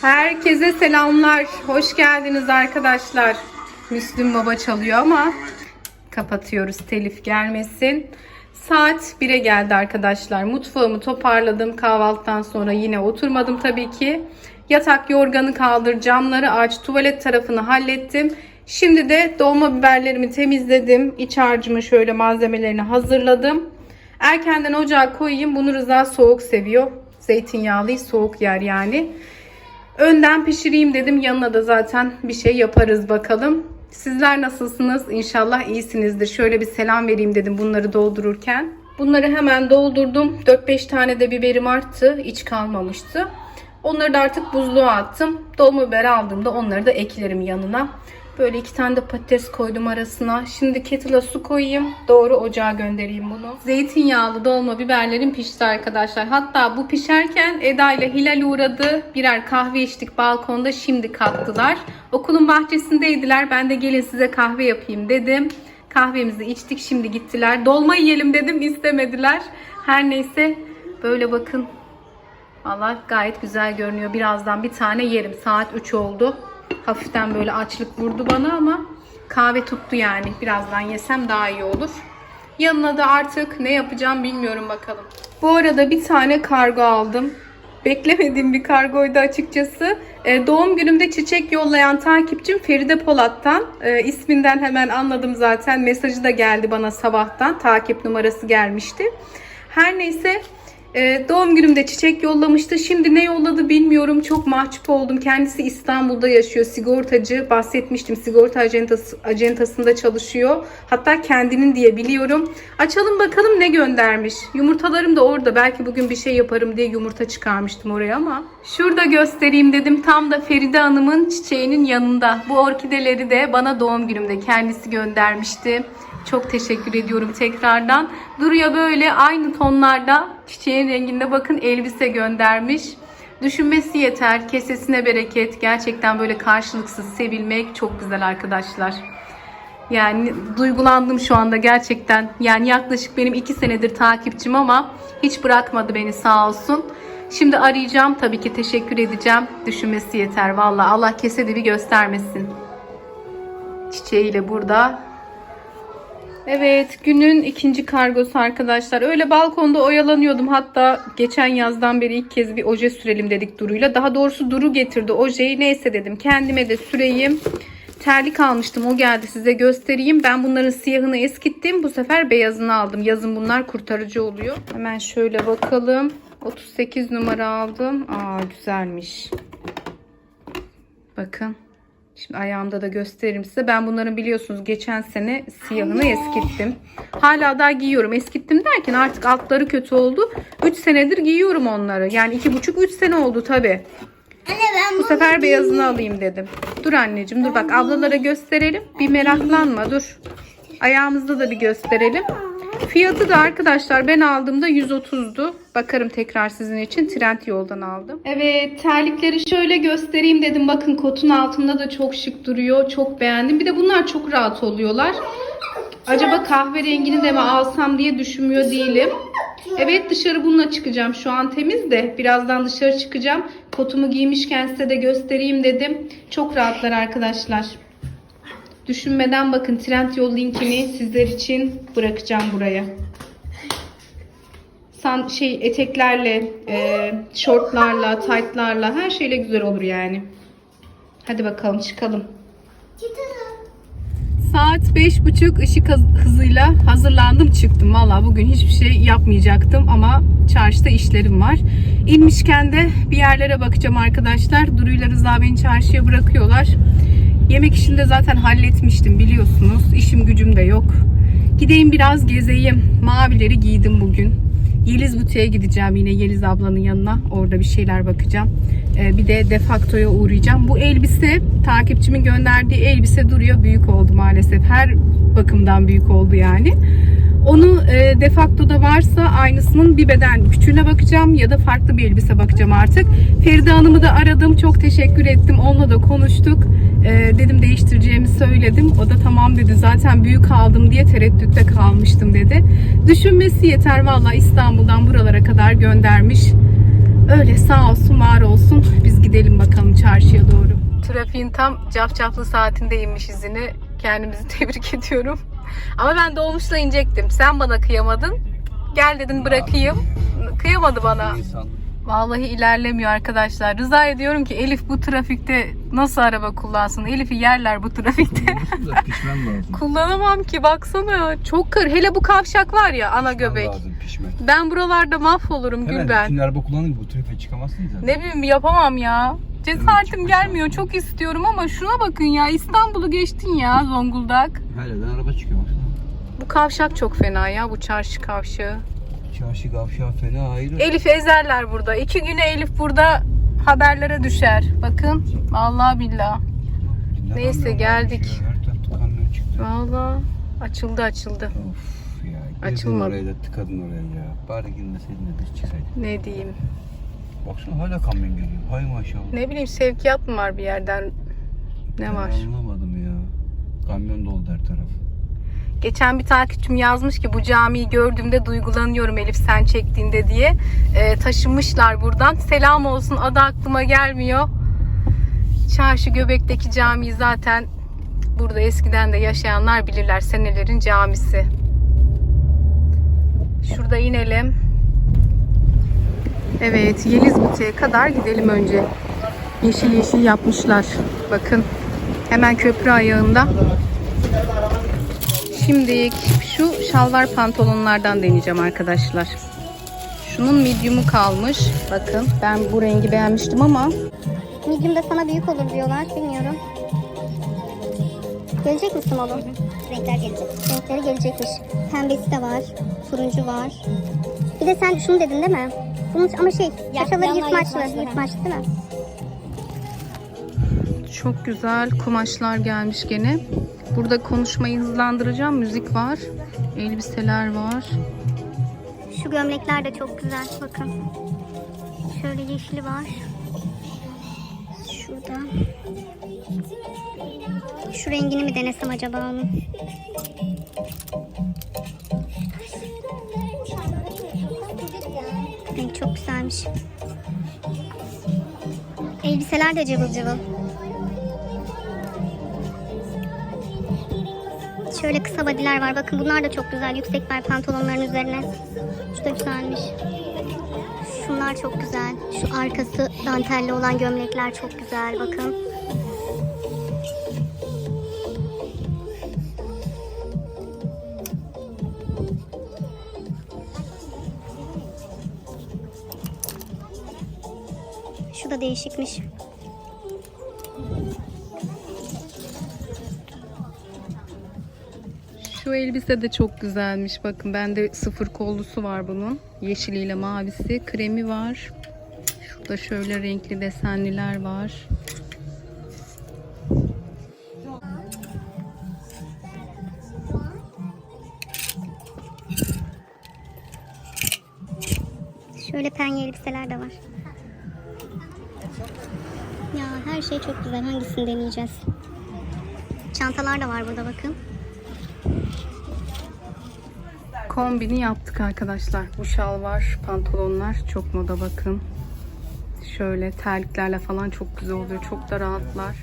Herkese selamlar. Hoş geldiniz arkadaşlar. Müslüm Baba çalıyor ama kapatıyoruz telif gelmesin. Saat 1'e geldi arkadaşlar. Mutfağımı toparladım. Kahvaltıdan sonra yine oturmadım tabii ki. Yatak yorganı kaldır, camları aç, tuvalet tarafını hallettim. Şimdi de dolma biberlerimi temizledim. İç harcımı şöyle malzemelerini hazırladım. Erkenden ocağa koyayım. Bunu Rıza soğuk seviyor. Zeytinyağlı soğuk yer yani. Önden pişireyim dedim. Yanına da zaten bir şey yaparız bakalım. Sizler nasılsınız? İnşallah iyisinizdir. Şöyle bir selam vereyim dedim bunları doldururken. Bunları hemen doldurdum. 4-5 tane de biberim arttı. İç kalmamıştı. Onları da artık buzluğa attım. Dolma biber aldığımda onları da eklerim yanına. Böyle iki tane de patates koydum arasına. Şimdi kettle'a su koyayım. Doğru ocağa göndereyim bunu. Zeytinyağlı dolma biberlerim pişti arkadaşlar. Hatta bu pişerken Eda ile Hilal uğradı. Birer kahve içtik balkonda. Şimdi kalktılar. Okulun bahçesindeydiler. Ben de gelin size kahve yapayım dedim. Kahvemizi içtik. Şimdi gittiler. Dolma yiyelim dedim. istemediler. Her neyse böyle bakın. Allah gayet güzel görünüyor. Birazdan bir tane yerim. Saat 3 oldu. Hafiften böyle açlık vurdu bana ama kahve tuttu yani. Birazdan yesem daha iyi olur. Yanına da artık ne yapacağım bilmiyorum bakalım. Bu arada bir tane kargo aldım. Beklemediğim bir kargoydu açıkçası. Ee, doğum günümde çiçek yollayan takipçim Feride Polat'tan. Ee, isminden hemen anladım zaten. Mesajı da geldi bana sabahtan. Takip numarası gelmişti. Her neyse ee, doğum günümde çiçek yollamıştı. Şimdi ne yolladı bilmiyorum. Çok mahcup oldum. Kendisi İstanbul'da yaşıyor. Sigortacı. Bahsetmiştim. Sigorta acentası, acentasında çalışıyor. Hatta kendinin diye biliyorum. Açalım bakalım ne göndermiş. Yumurtalarım da orada. Belki bugün bir şey yaparım diye yumurta çıkarmıştım oraya ama. Şurada göstereyim dedim. Tam da Feride Hanım'ın çiçeğinin yanında. Bu orkideleri de bana doğum günümde kendisi göndermişti. Çok teşekkür ediyorum tekrardan. Duruya böyle aynı tonlarda çiçeğin renginde bakın elbise göndermiş. Düşünmesi yeter. Kesesine bereket. Gerçekten böyle karşılıksız sevilmek çok güzel arkadaşlar. Yani duygulandım şu anda gerçekten. Yani yaklaşık benim iki senedir takipçim ama hiç bırakmadı beni sağ olsun. Şimdi arayacağım tabii ki teşekkür edeceğim. Düşünmesi yeter valla. Allah kesedi bir göstermesin. Çiçeğiyle burada Evet günün ikinci kargosu arkadaşlar. Öyle balkonda oyalanıyordum. Hatta geçen yazdan beri ilk kez bir oje sürelim dedik Duru'yla. Daha doğrusu Duru getirdi ojeyi. Neyse dedim kendime de süreyim. Terlik almıştım o geldi size göstereyim. Ben bunların siyahını eskittim. Bu sefer beyazını aldım. Yazın bunlar kurtarıcı oluyor. Hemen şöyle bakalım. 38 numara aldım. Aa güzelmiş. Bakın. Şimdi ayağımda da gösteririm size. Ben bunların biliyorsunuz geçen sene siyahını eskittim. Hala daha giyiyorum. Eskittim derken artık altları kötü oldu. 3 senedir giyiyorum onları. Yani 2,5-3 sene oldu tabi. Anne ben Bu sefer beyazını alayım dedim. Dur anneciğim dur bak ablalara gösterelim. Bir meraklanma dur. Ayağımızda da bir gösterelim. Fiyatı da arkadaşlar ben aldığımda 130'du. Bakarım tekrar sizin için. Trend yoldan aldım. Evet terlikleri şöyle göstereyim dedim. Bakın kotun altında da çok şık duruyor. Çok beğendim. Bir de bunlar çok rahat oluyorlar. Acaba kahverengini de mi alsam diye düşünmüyor değilim. Evet dışarı bununla çıkacağım. Şu an temiz de birazdan dışarı çıkacağım. Kotumu giymişken size de göstereyim dedim. Çok rahatlar arkadaşlar. Düşünmeden bakın Trendyol linkini sizler için bırakacağım buraya. San, şey eteklerle, e, şortlarla, taytlarla her şeyle güzel olur yani. Hadi bakalım çıkalım. Saat beş buçuk ışık hız- hızıyla hazırlandım çıktım. Valla bugün hiçbir şey yapmayacaktım ama çarşıda işlerim var. İnmişken de bir yerlere bakacağım arkadaşlar. Duru'yla Rıza beni çarşıya bırakıyorlar. Yemek işini de zaten halletmiştim biliyorsunuz. İşim gücüm de yok. Gideyim biraz gezeyim. Mavileri giydim bugün. Yeliz Butiğe gideceğim yine Yeliz ablanın yanına. Orada bir şeyler bakacağım. Ee, bir de Defakto'ya uğrayacağım. Bu elbise takipçimin gönderdiği elbise duruyor. Büyük oldu maalesef. Her bakımdan büyük oldu yani. Onu e, defaktoda varsa aynısının bir beden küçüğüne bakacağım ya da farklı bir elbise bakacağım artık. Feride Hanım'ı da aradım. Çok teşekkür ettim. Onunla da konuştuk. E, dedim değiştireceğimi söyledim. O da tamam dedi. Zaten büyük aldım diye tereddütte kalmıştım dedi. Düşünmesi yeter valla İstanbul'dan buralara kadar göndermiş. Öyle sağ olsun var olsun. Biz gidelim bakalım çarşıya doğru. Trafiğin tam cafcaflı saatinde inmişiz yine. Kendimizi tebrik ediyorum. Ama ben dolmuşla inecektim. Sen bana kıyamadın. Gel dedin bırakayım. Kıyamadı bana. İnsan Vallahi ilerlemiyor arkadaşlar. Rıza'ya diyorum ki Elif bu trafikte nasıl araba kullansın? Elif'i yerler bu trafikte. lazım. Kullanamam ki baksana. Çok kır. Hele bu kavşak var ya ana göbek. Lazım. Ben buralarda mahvolurum Hemen Gülben. bütün araba kullanınca bu trafiğe çıkamazsın zaten. Ne bileyim yapamam ya. Cesaretim çıkmış gelmiyor. Çok istiyorum ama şuna bakın ya. İstanbul'u geçtin ya Zonguldak. Her yerden araba çıkıyor baksana. Bu kavşak çok fena ya. Bu çarşı kavşağı. Çarşı kavşağı fena ayrı. Elif'i ezerler burada. İki güne Elif burada haberlere düşer. Bakın. Vallahi billah. Ne Neyse, geldik. Vallahi açıldı açıldı. Of ya. Açılmadı. oraya da tıkadın oraya ya. Bari girmeseydin de biz çıksaydık. Ne diyeyim. Baksana hala kamyon geliyor. Hay maşallah. Ne bileyim sevkiyat mı var bir yerden? Ne var? Ben anlamadım ya. Kamyon doldu her taraf. Geçen bir takipçim yazmış ki bu camiyi gördüğümde duygulanıyorum Elif sen çektiğinde diye. Ee, taşınmışlar buradan. Selam olsun adı aklıma gelmiyor. Çarşı Göbek'teki camiyi zaten burada eskiden de yaşayanlar bilirler. Senelerin camisi. Şurada inelim. Evet Yeliz Buti'ye kadar gidelim önce. Yeşil yeşil yapmışlar. Bakın hemen köprü ayağında. Şimdi şu şalvar pantolonlardan deneyeceğim arkadaşlar. Şunun medium'u kalmış. Bakın ben bu rengi beğenmiştim ama Medium da sana büyük olur diyorlar. Bilmiyorum. Gelecek misin oğlum? Renkler gelecek. Renkleri gelecekmiş. Pembesi de var. Turuncu var. Bir de sen şunu dedin değil mi? Bunun ama şey, paçaları yırtmaçlı. Yırtmaçlı değil mi? çok güzel kumaşlar gelmiş gene. Burada konuşmayı hızlandıracağım. Müzik var. Elbiseler var. Şu gömlekler de çok güzel. Bakın. Şöyle yeşili var. Şurada. Şu rengini mi denesem acaba onun? Renk çok güzelmiş. Elbiseler de cıvıl cıvıl. Şöyle kısa badiler var. Bakın bunlar da çok güzel. Yüksek bel pantolonların üzerine. Şu da güzelmiş. Şunlar çok güzel. Şu arkası dantelli olan gömlekler çok güzel. Bakın. Şu da değişikmiş. Şu elbise de çok güzelmiş. Bakın bende sıfır kollusu var bunun. Yeşiliyle mavisi. Kremi var. Şurada şöyle renkli desenliler var. Şöyle penye elbiseler de var. Ya her şey çok güzel. Hangisini deneyeceğiz? Çantalar da var burada bakın. Kombini yaptık arkadaşlar. Bu şalvar, pantolonlar çok moda bakın. Şöyle terliklerle falan çok güzel oluyor. Çok da rahatlar.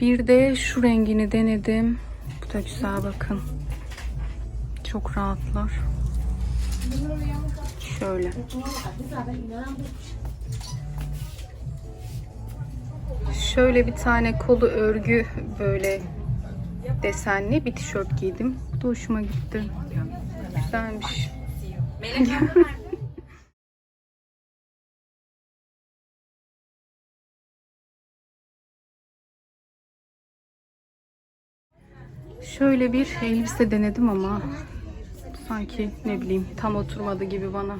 Bir de şu rengini denedim. Bu da güzel bakın. Çok rahatlar. Şöyle. Şöyle bir tane kolu örgü böyle desenli bir tişört giydim. Bu da hoşuma gitti. Güzelmiş. Şöyle bir elbise denedim ama sanki ne bileyim tam oturmadı gibi bana.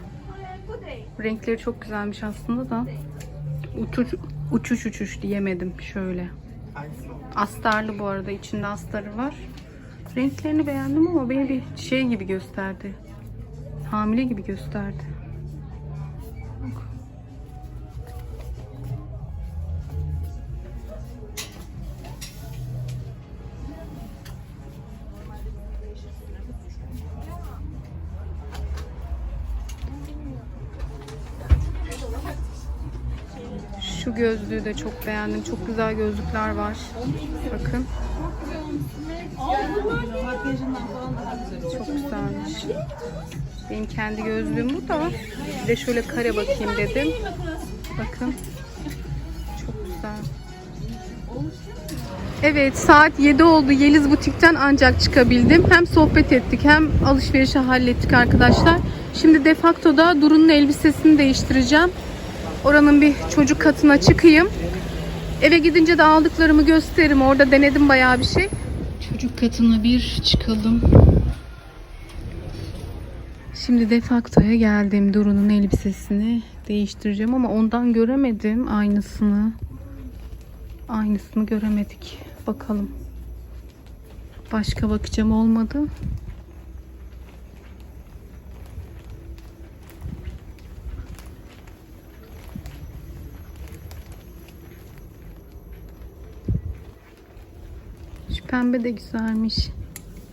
Renkleri çok güzelmiş aslında da uçuş uçuş uçuş diyemedim şöyle. Astarlı bu arada içinde astarı var. Renklerini beğendim ama beni bir şey gibi gösterdi. Hamile gibi gösterdi. Şu gözlüğü de çok beğendim. Çok güzel gözlükler var. Bakın. Çok güzelmiş. Benim kendi gözlüğüm bu da. Bir de şöyle kare bakayım dedim. Bakın. Çok güzel. Evet saat 7 oldu. Yeliz Butik'ten ancak çıkabildim. Hem sohbet ettik hem alışverişi hallettik arkadaşlar. Şimdi defaktoda Duru'nun elbisesini değiştireceğim. Oranın bir çocuk katına çıkayım. Eve gidince de aldıklarımı gösteririm. Orada denedim bayağı bir şey. Çocuk katına bir çıkalım. Şimdi defaktoya geldim. Duru'nun elbisesini değiştireceğim ama ondan göremedim aynısını. Aynısını göremedik. Bakalım. Başka bakacağım olmadı. Pembe de güzelmiş.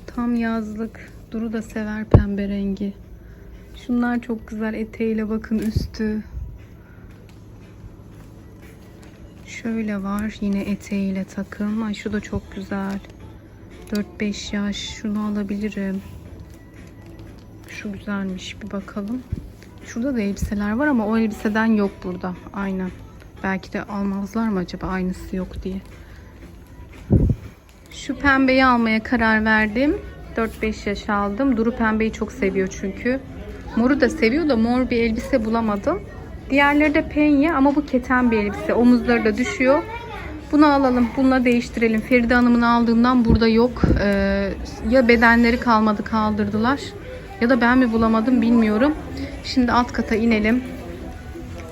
Tam yazlık. Duru da sever pembe rengi. Şunlar çok güzel. Eteğiyle bakın üstü. Şöyle var yine eteğiyle takım. Ay şu da çok güzel. 4-5 yaş şunu alabilirim. Şu güzelmiş bir bakalım. Şurada da elbiseler var ama o elbiseden yok burada. Aynen. Belki de almazlar mı acaba aynısı yok diye. Şu pembeyi almaya karar verdim. 4-5 yaş aldım. Duru pembeyi çok seviyor çünkü. Moru da seviyor da mor bir elbise bulamadım. Diğerleri de penye ama bu keten bir elbise. Omuzları da düşüyor. Bunu alalım. Bununla değiştirelim. Feride Hanım'ın aldığından burada yok. Ee, ya bedenleri kalmadı kaldırdılar. Ya da ben mi bulamadım bilmiyorum. Şimdi alt kata inelim.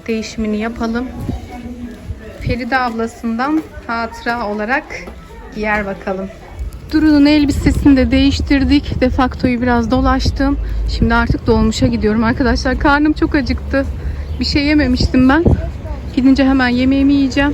Değişimini yapalım. Feride ablasından hatıra olarak giyer bakalım. Duru'nun elbisesini de değiştirdik. Defaktoyu biraz dolaştım. Şimdi artık dolmuşa gidiyorum arkadaşlar. Karnım çok acıktı. Bir şey yememiştim ben. Gidince hemen yemeğimi yiyeceğim.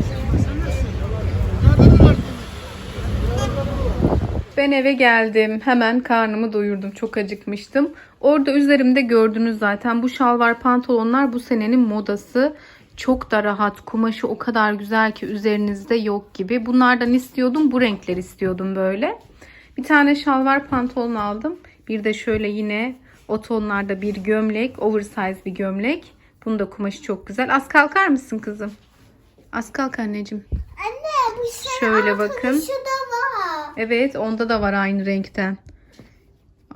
Ben eve geldim. Hemen karnımı doyurdum. Çok acıkmıştım. Orada üzerimde gördünüz zaten. Bu şalvar pantolonlar bu senenin modası. Çok da rahat. Kumaşı o kadar güzel ki üzerinizde yok gibi. Bunlardan istiyordum. Bu renkler istiyordum böyle. Bir tane şalvar pantolon aldım. Bir de şöyle yine o tonlarda bir gömlek. Oversize bir gömlek. Bunun da kumaşı çok güzel. Az kalkar mısın kızım? Az kalk anneciğim. Anne bu şey Şöyle bakın. Şu da var. Evet onda da var aynı renkten.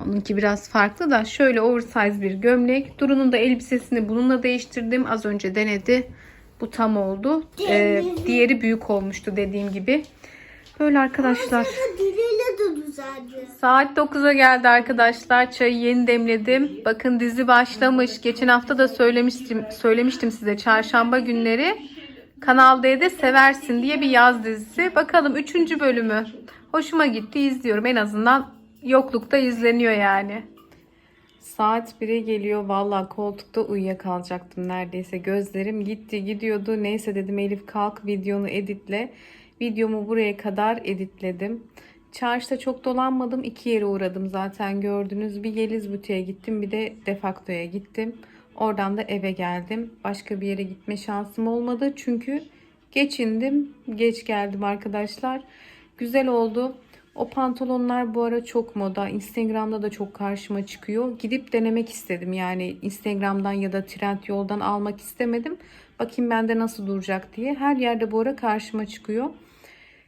Onunki biraz farklı da şöyle oversize bir gömlek. Duru'nun da elbisesini bununla değiştirdim. Az önce denedi. Bu tam oldu. Ee, diğeri büyük olmuştu dediğim gibi. Böyle arkadaşlar. Saat 9'a geldi arkadaşlar. Çayı yeni demledim. Bakın dizi başlamış. Geçen hafta da söylemiştim söylemiştim size çarşamba günleri Kanal D'de seversin diye bir yaz dizisi. Bakalım 3. bölümü. Hoşuma gitti izliyorum. En azından yoklukta izleniyor yani. Saat 1'e geliyor. Valla koltukta uyuyakalacaktım neredeyse. Gözlerim gitti gidiyordu. Neyse dedim Elif kalk videonu editle. Videomu buraya kadar editledim. Çarşıda çok dolanmadım. İki yere uğradım zaten gördünüz. Bir Yeliz Butiğe gittim bir de Defakto'ya gittim. Oradan da eve geldim. Başka bir yere gitme şansım olmadı. Çünkü geç indim. Geç geldim arkadaşlar. Güzel oldu. O pantolonlar bu ara çok moda. Instagram'da da çok karşıma çıkıyor. Gidip denemek istedim. Yani Instagram'dan ya da Trendyol'dan almak istemedim. Bakayım bende nasıl duracak diye. Her yerde bu ara karşıma çıkıyor.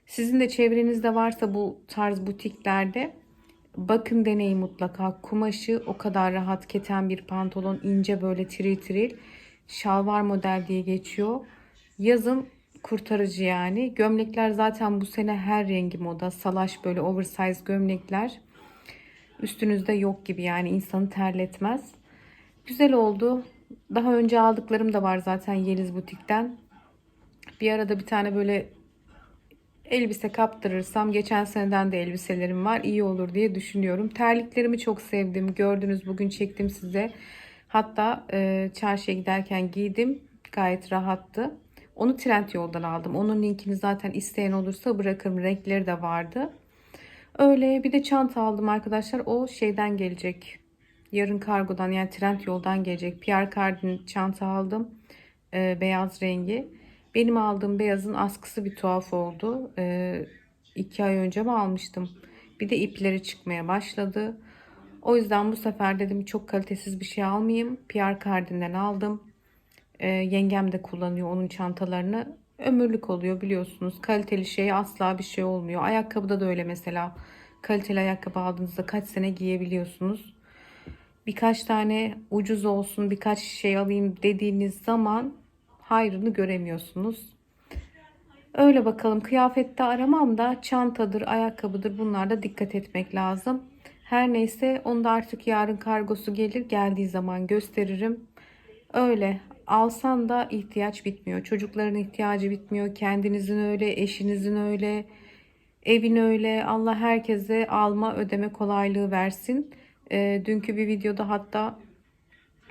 Sizin de çevrenizde varsa bu tarz butiklerde bakın deneyin mutlaka. Kumaşı o kadar rahat keten bir pantolon. ince böyle tiril tiril. Şalvar model diye geçiyor. Yazın kurtarıcı yani. Gömlekler zaten bu sene her rengi moda. Salaş böyle oversize gömlekler. Üstünüzde yok gibi yani insanı terletmez. Güzel oldu. Daha önce aldıklarım da var zaten Yeliz Butik'ten. Bir arada bir tane böyle elbise kaptırırsam geçen seneden de elbiselerim var iyi olur diye düşünüyorum. Terliklerimi çok sevdim. Gördünüz bugün çektim size. Hatta e, çarşıya giderken giydim. Gayet rahattı. Onu Trendyol'dan aldım. Onun linkini zaten isteyen olursa bırakırım. Renkleri de vardı. Öyle bir de çanta aldım arkadaşlar. O şeyden gelecek. Yarın kargodan yani Trendyol'dan gelecek. Pierre Cardin çanta aldım. E, beyaz rengi. Benim aldığım beyazın askısı bir tuhaf oldu. Ee, iki ay önce mi almıştım? Bir de ipleri çıkmaya başladı. O yüzden bu sefer dedim çok kalitesiz bir şey almayayım. Pierre Cardin'den aldım. Ee, yengem de kullanıyor onun çantalarını. Ömürlük oluyor biliyorsunuz. Kaliteli şey asla bir şey olmuyor. Ayakkabıda da öyle mesela. Kaliteli ayakkabı aldığınızda kaç sene giyebiliyorsunuz. Birkaç tane ucuz olsun, birkaç şey alayım dediğiniz zaman hayrını göremiyorsunuz. Öyle bakalım kıyafette aramam da çantadır, ayakkabıdır bunlarda dikkat etmek lazım. Her neyse onu da artık yarın kargosu gelir geldiği zaman gösteririm. Öyle alsan da ihtiyaç bitmiyor. Çocukların ihtiyacı bitmiyor. Kendinizin öyle, eşinizin öyle, evin öyle. Allah herkese alma ödeme kolaylığı versin. Ee, dünkü bir videoda hatta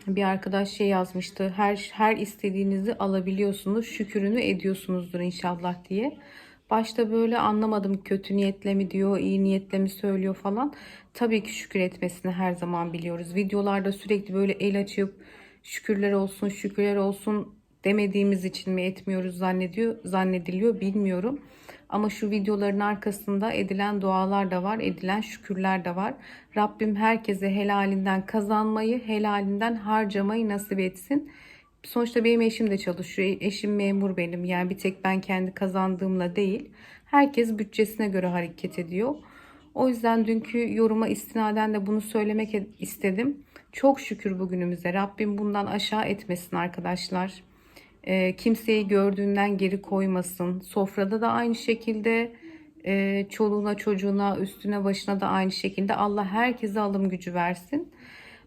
bir arkadaş şey yazmıştı. Her her istediğinizi alabiliyorsunuz. Şükürünü ediyorsunuzdur inşallah diye. Başta böyle anlamadım kötü niyetle mi diyor, iyi niyetle mi söylüyor falan. Tabii ki şükür etmesini her zaman biliyoruz. Videolarda sürekli böyle el açıp şükürler olsun, şükürler olsun demediğimiz için mi etmiyoruz zannediyor, zannediliyor bilmiyorum. Ama şu videoların arkasında edilen dualar da var, edilen şükürler de var. Rabbim herkese helalinden kazanmayı, helalinden harcamayı nasip etsin. Sonuçta benim eşim de çalışıyor. Eşim memur benim. Yani bir tek ben kendi kazandığımla değil. Herkes bütçesine göre hareket ediyor. O yüzden dünkü yoruma istinaden de bunu söylemek istedim. Çok şükür bugünümüze. Rabbim bundan aşağı etmesin arkadaşlar. E, kimseyi gördüğünden geri koymasın. Sofrada da aynı şekilde e, çoluğuna çocuğuna üstüne başına da aynı şekilde Allah herkese alım gücü versin.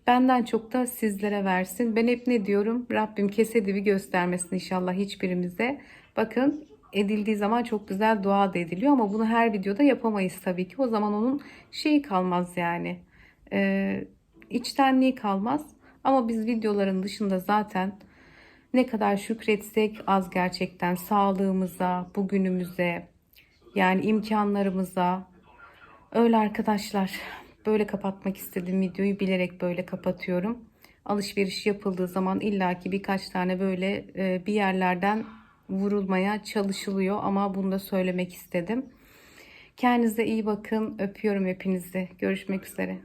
Benden çok da sizlere versin. Ben hep ne diyorum? Rabbim kesedivi göstermesin inşallah hiçbirimize. Bakın edildiği zaman çok güzel dua da ediliyor ama bunu her videoda yapamayız tabii ki. O zaman onun şeyi kalmaz yani. Ee, içtenliği kalmaz. Ama biz videoların dışında zaten ne kadar şükretsek az gerçekten sağlığımıza, bugünümüze, yani imkanlarımıza. Öyle arkadaşlar. Böyle kapatmak istediğim videoyu bilerek böyle kapatıyorum. Alışveriş yapıldığı zaman illaki birkaç tane böyle e, bir yerlerden vurulmaya çalışılıyor ama bunu da söylemek istedim. Kendinize iyi bakın. Öpüyorum hepinizi. Görüşmek üzere.